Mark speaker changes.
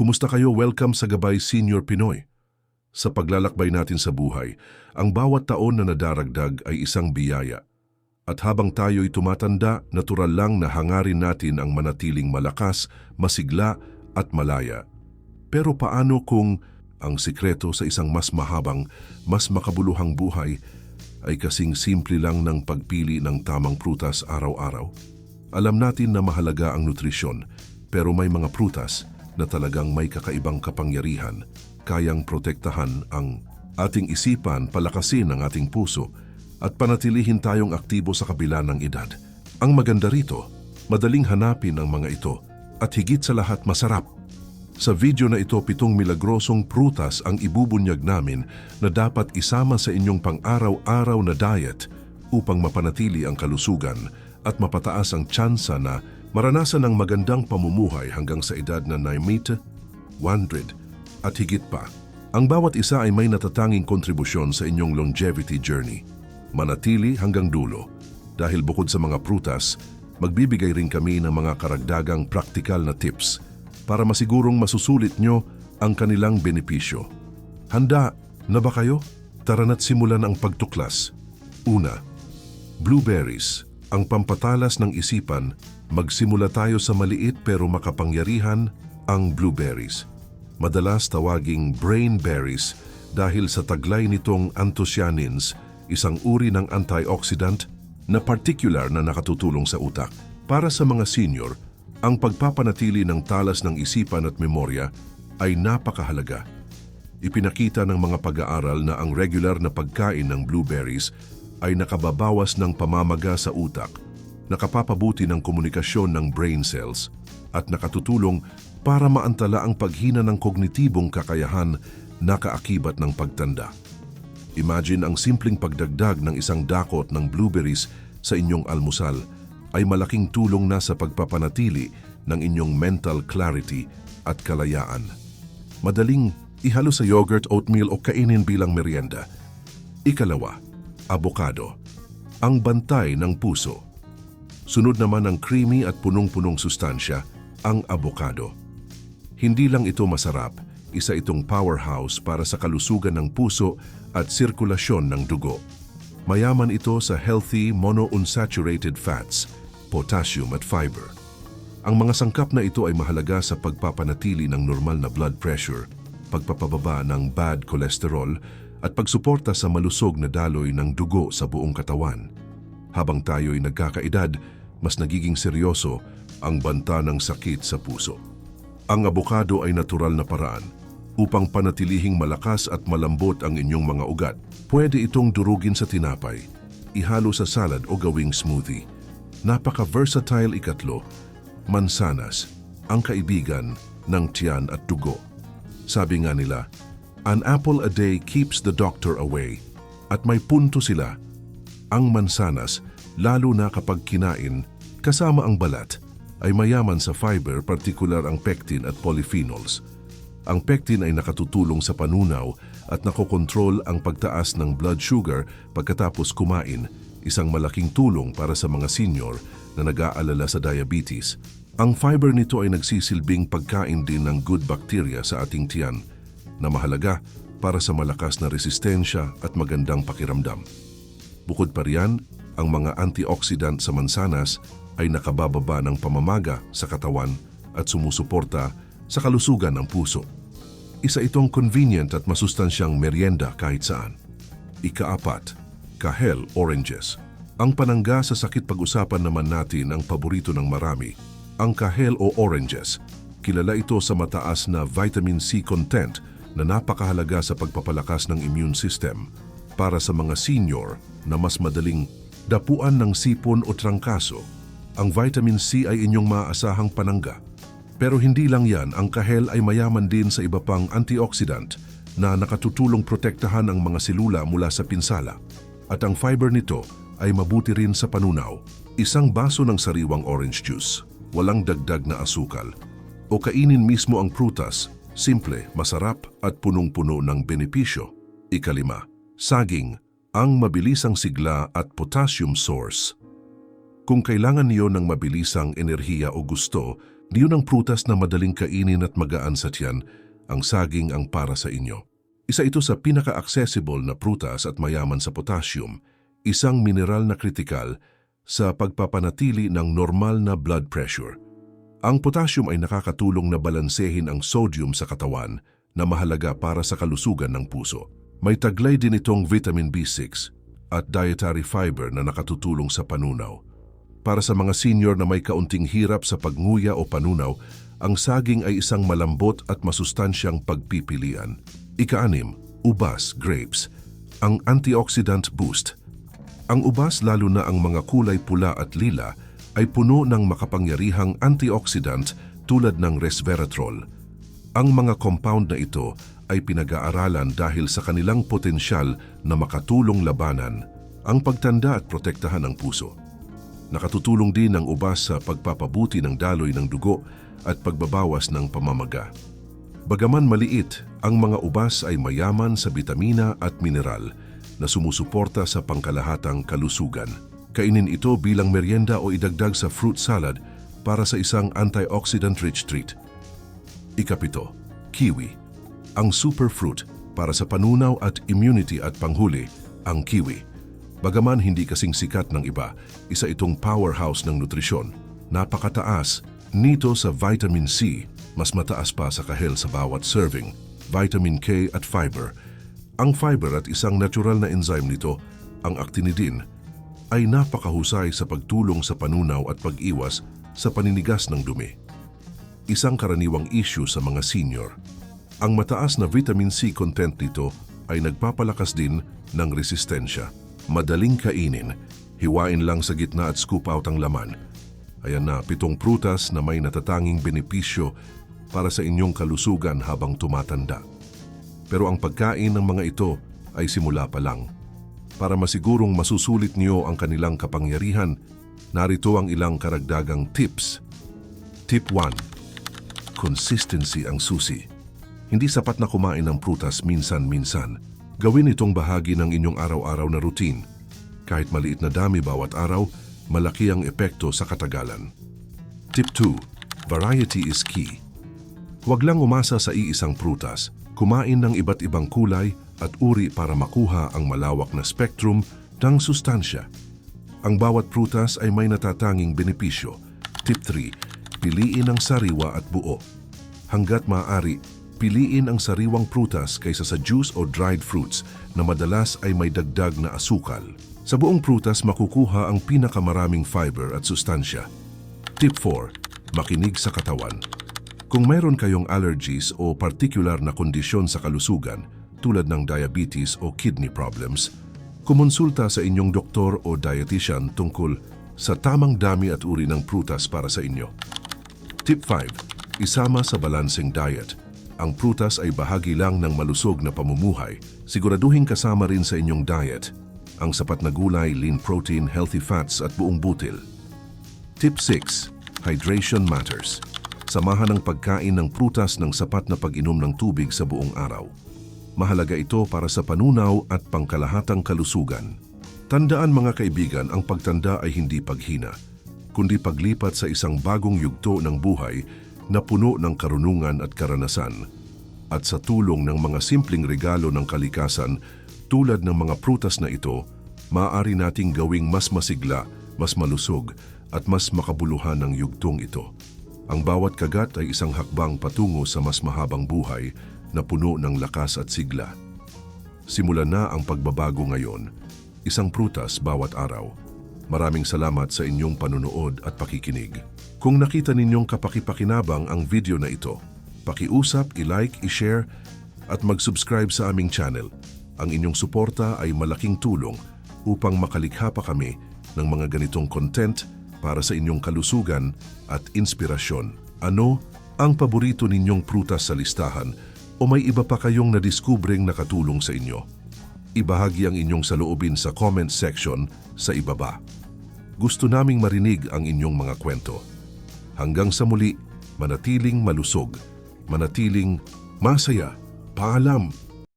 Speaker 1: Kumusta kayo? Welcome sa Gabay Senior Pinoy. Sa paglalakbay natin sa buhay, ang bawat taon na nadaragdag ay isang biyaya. At habang tayo'y tumatanda, natural lang na hangarin natin ang manatiling malakas, masigla at malaya. Pero paano kung ang sikreto sa isang mas mahabang, mas makabuluhang buhay ay kasing simple lang ng pagpili ng tamang prutas araw-araw? Alam natin na mahalaga ang nutrisyon, pero may mga prutas na talagang may kakaibang kapangyarihan, kayang protektahan ang ating isipan, palakasin ang ating puso, at panatilihin tayong aktibo sa kabila ng edad. Ang maganda rito, madaling hanapin ang mga ito at higit sa lahat masarap. Sa video na ito, pitong milagrosong prutas ang ibubunyag namin na dapat isama sa inyong pang-araw-araw na diet upang mapanatili ang kalusugan at mapataas ang tsansa na maranasan ang magandang pamumuhay hanggang sa edad na 90, 100 at higit pa. Ang bawat isa ay may natatanging kontribusyon sa inyong longevity journey. Manatili hanggang dulo. Dahil bukod sa mga prutas, magbibigay rin kami ng mga karagdagang praktikal na tips para masigurong masusulit nyo ang kanilang benepisyo. Handa na ba kayo? Tara na't simulan ang pagtuklas. Una, blueberries, ang pampatalas ng isipan, magsimula tayo sa maliit pero makapangyarihan ang blueberries. Madalas tawaging brain berries dahil sa taglay nitong anthocyanins, isang uri ng antioxidant na particular na nakatutulong sa utak. Para sa mga senior, ang pagpapanatili ng talas ng isipan at memorya ay napakahalaga. Ipinakita ng mga pag-aaral na ang regular na pagkain ng blueberries ay nakababawas ng pamamaga sa utak, nakapapabuti ng komunikasyon ng brain cells, at nakatutulong para maantala ang paghina ng kognitibong kakayahan na kaakibat ng pagtanda. Imagine ang simpleng pagdagdag ng isang dakot ng blueberries sa inyong almusal ay malaking tulong na sa pagpapanatili ng inyong mental clarity at kalayaan. Madaling ihalo sa yogurt, oatmeal o kainin bilang merienda. Ikalawa, abokado. Ang bantay ng puso. Sunod naman ang creamy at punong-punong sustansya, ang abokado. Hindi lang ito masarap, isa itong powerhouse para sa kalusugan ng puso at sirkulasyon ng dugo. Mayaman ito sa healthy monounsaturated fats, potassium at fiber. Ang mga sangkap na ito ay mahalaga sa pagpapanatili ng normal na blood pressure, pagpapababa ng bad cholesterol at pagsuporta sa malusog na daloy ng dugo sa buong katawan. Habang tayo'y nagkakaedad, mas nagiging seryoso ang banta ng sakit sa puso. Ang abokado ay natural na paraan upang panatilihing malakas at malambot ang inyong mga ugat. Pwede itong durugin sa tinapay, ihalo sa salad o gawing smoothie. Napaka-versatile ikatlo, mansanas, ang kaibigan ng tiyan at dugo. Sabi nga nila, an apple a day keeps the doctor away. At may punto sila, ang mansanas, lalo na kapag kinain, kasama ang balat, ay mayaman sa fiber, partikular ang pectin at polyphenols. Ang pectin ay nakatutulong sa panunaw at nakokontrol ang pagtaas ng blood sugar pagkatapos kumain, isang malaking tulong para sa mga senior na nag-aalala sa diabetes. Ang fiber nito ay nagsisilbing pagkain din ng good bacteria sa ating tiyan na mahalaga para sa malakas na resistensya at magandang pakiramdam. Bukod pa riyan, ang mga antioxidant sa mansanas ay nakabababa ng pamamaga sa katawan at sumusuporta sa kalusugan ng puso. Isa itong convenient at masustansyang merienda kahit saan. Ikaapat, kahel oranges. Ang panangga sa sakit pag-usapan naman natin ang paborito ng marami, ang kahel o oranges. Kilala ito sa mataas na vitamin C content na napakahalaga sa pagpapalakas ng immune system para sa mga senior na mas madaling dapuan ng sipon o trangkaso. Ang vitamin C ay inyong maaasahang panangga. Pero hindi lang yan, ang kahel ay mayaman din sa iba pang antioxidant na nakatutulong protektahan ang mga selula mula sa pinsala. At ang fiber nito ay mabuti rin sa panunaw. Isang baso ng sariwang orange juice, walang dagdag na asukal. O kainin mismo ang prutas, simple, masarap at punong-puno ng benepisyo. Ikalima, saging, ang mabilisang sigla at potassium source. Kung kailangan niyo ng mabilisang enerhiya o gusto, Yun ang prutas na madaling kainin at magaan sa tiyan, ang saging ang para sa inyo. Isa ito sa pinaka-accessible na prutas at mayaman sa potassium, isang mineral na kritikal sa pagpapanatili ng normal na blood pressure. Ang potassium ay nakakatulong na balansehin ang sodium sa katawan na mahalaga para sa kalusugan ng puso. May taglay din itong vitamin B6 at dietary fiber na nakatutulong sa panunaw. Para sa mga senior na may kaunting hirap sa pagnguya o panunaw, ang saging ay isang malambot at masustansyang pagpipilian. Ikaanim, ubas, grapes, ang antioxidant boost. Ang ubas lalo na ang mga kulay pula at lila ay puno ng makapangyarihang antioxidant tulad ng resveratrol. Ang mga compound na ito ay pinag-aaralan dahil sa kanilang potensyal na makatulong labanan ang pagtanda at protektahan ng puso. Nakatutulong din ang ubas sa pagpapabuti ng daloy ng dugo at pagbabawas ng pamamaga. Bagaman maliit, ang mga ubas ay mayaman sa bitamina at mineral na sumusuporta sa pangkalahatang kalusugan. Kainin ito bilang merienda o idagdag sa fruit salad para sa isang antioxidant-rich treat. Ikapito, kiwi. Ang superfruit para sa panunaw at immunity at panghuli, ang kiwi. Bagaman hindi kasing sikat ng iba, isa itong powerhouse ng nutrisyon. Napakataas nito sa vitamin C, mas mataas pa sa kahel sa bawat serving, vitamin K at fiber. Ang fiber at isang natural na enzyme nito, ang actinidin, ay napakahusay sa pagtulong sa panunaw at pag-iwas sa paninigas ng dumi. Isang karaniwang issue sa mga senior. Ang mataas na vitamin C content nito ay nagpapalakas din ng resistensya. Madaling kainin, hiwain lang sa gitna at scoop out ang laman. Ayan na, pitong prutas na may natatanging benepisyo para sa inyong kalusugan habang tumatanda. Pero ang pagkain ng mga ito ay simula pa lang. Para masigurong masusulit niyo ang kanilang kapangyarihan, narito ang ilang karagdagang tips. Tip 1. Consistency ang susi. Hindi sapat na kumain ng prutas minsan-minsan. Gawin itong bahagi ng inyong araw-araw na routine. Kahit maliit na dami bawat araw, malaki ang epekto sa katagalan. Tip 2. Variety is key. Huwag lang umasa sa iisang prutas. Kumain ng iba't ibang kulay at uri para makuha ang malawak na spectrum ng sustansya. Ang bawat prutas ay may natatanging benepisyo. Tip 3. Piliin ang sariwa at buo. Hanggat maaari, piliin ang sariwang prutas kaysa sa juice o dried fruits na madalas ay may dagdag na asukal. Sa buong prutas makukuha ang pinakamaraming fiber at sustansya. Tip 4. Makinig sa katawan. Kung mayroon kayong allergies o particular na kondisyon sa kalusugan tulad ng diabetes o kidney problems, kumonsulta sa inyong doktor o dietitian tungkol sa tamang dami at uri ng prutas para sa inyo. Tip 5. Isama sa balancing diet. Ang prutas ay bahagi lang ng malusog na pamumuhay. Siguraduhin kasama rin sa inyong diet ang sapat na gulay, lean protein, healthy fats at buong butil. Tip 6. Hydration matters. Samahan ang pagkain ng prutas ng sapat na pag-inom ng tubig sa buong araw. Mahalaga ito para sa panunaw at pangkalahatang kalusugan. Tandaan mga kaibigan, ang pagtanda ay hindi paghina, kundi paglipat sa isang bagong yugto ng buhay na puno ng karunungan at karanasan. At sa tulong ng mga simpleng regalo ng kalikasan tulad ng mga prutas na ito, maaari nating gawing mas masigla, mas malusog at mas makabuluhan ng yugtong ito. Ang bawat kagat ay isang hakbang patungo sa mas mahabang buhay na puno ng lakas at sigla. Simulan na ang pagbabago ngayon, isang prutas bawat araw. Maraming salamat sa inyong panunood at pakikinig. Kung nakita ninyong kapakipakinabang ang video na ito, pakiusap, i-like, i-share at mag-subscribe sa aming channel. Ang inyong suporta ay malaking tulong upang makalikha pa kami ng mga ganitong content para sa inyong kalusugan at inspirasyon. Ano ang paborito ninyong prutas sa listahan o may iba pa kayong nadiskubreng nakatulong sa inyo? Ibahagi ang inyong saloobin sa comment section sa ibaba. Gusto naming marinig ang inyong mga kwento. Hanggang sa muli, manatiling malusog, manatiling masaya. Paalam!